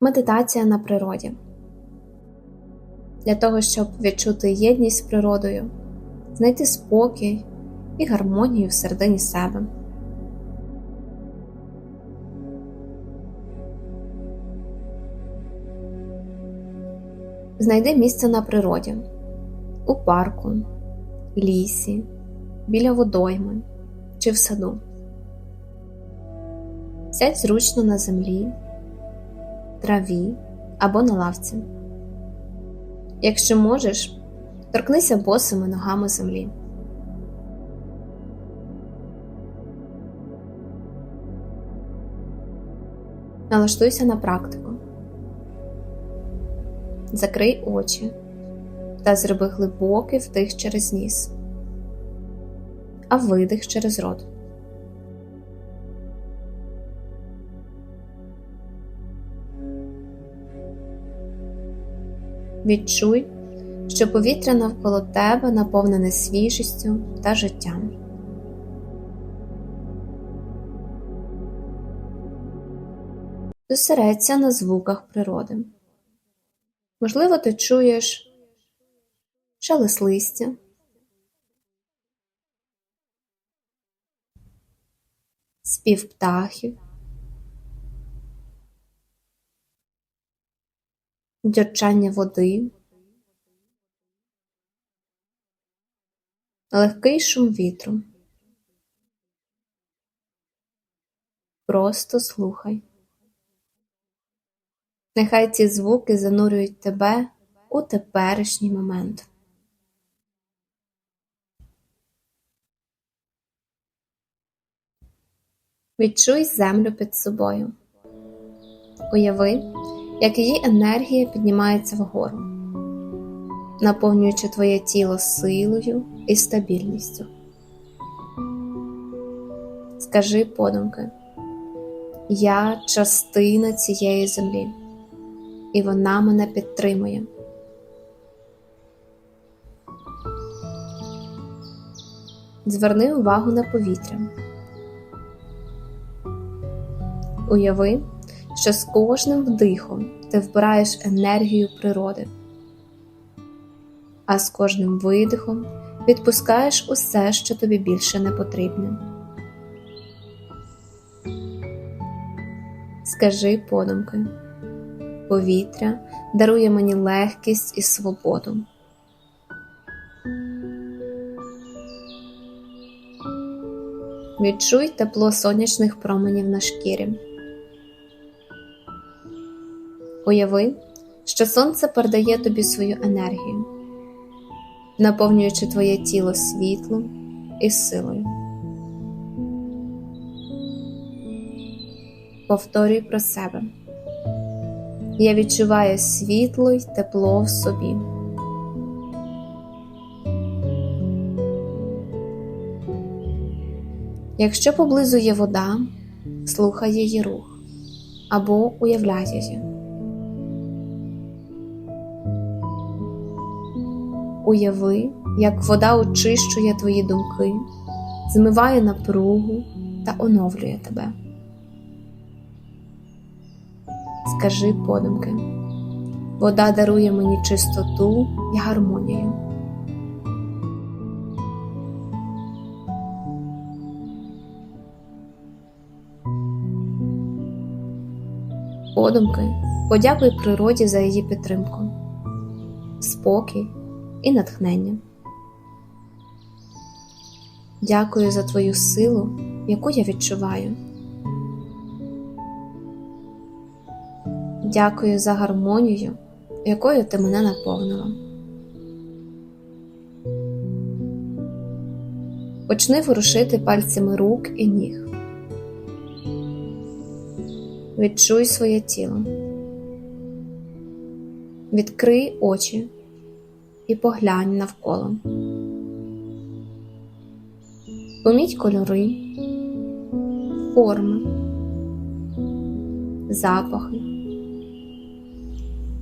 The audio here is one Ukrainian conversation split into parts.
Медитація на природі. Для того, щоб відчути єдність з природою, знайти спокій і гармонію всередині себе. Знайди місце на природі у парку, лісі, біля водойми чи в саду. Сядь зручно на землі траві або на лавці. Якщо можеш, торкнися босими ногами землі. Налаштуйся на практику. Закрий очі та зроби глибокий вдих через ніс, а видих через рот. Відчуй, що повітря навколо тебе наповнене свіжістю та життям. Зосередься на звуках природи. Можливо, ти чуєш шелест листя, спів птахів. Дзюрчання води, легкий шум вітру. Просто слухай. Нехай ці звуки занурюють тебе у теперішній момент. Відчуй землю під собою. Уяви, як її енергія піднімається вгору, наповнюючи твоє тіло силою і стабільністю. Скажи подумки, я частина цієї землі, і вона мене підтримує. Зверни увагу на повітря. Уяви, що з кожним вдихом ти вбираєш енергію природи, а з кожним видихом відпускаєш усе, що тобі більше не потрібне. Скажи подумки, повітря дарує мені легкість і свободу. Відчуй тепло сонячних променів на шкірі. Уяви, що сонце передає тобі свою енергію, наповнюючи твоє тіло світлом і силою. Повторюй про себе. Я відчуваю світло й тепло в собі. Якщо поблизу є вода, слухай її рух або уявляй її. Уяви, як вода очищує твої думки, змиває напругу та оновлює тебе. Скажи подумки, вода дарує мені чистоту і гармонію. Подумки подякуй природі за її підтримку, спокій і натхнення. Дякую за твою силу, яку я відчуваю. Дякую за гармонію, якою ти мене наповнила. Почни ворушити пальцями рук і ніг. Відчуй своє тіло. Відкрий очі і поглянь навколо. Поміть кольори, форми, запахи,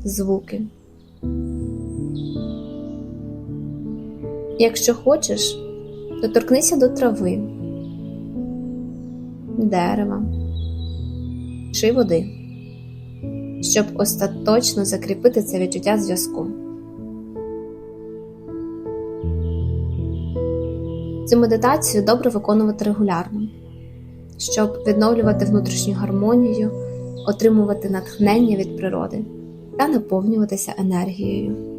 звуки. Якщо хочеш, то торкнися до трави, дерева чи води. щоб остаточно закріпити це відчуття зв'язку. Цю медитацію добре виконувати регулярно, щоб відновлювати внутрішню гармонію, отримувати натхнення від природи та наповнюватися енергією.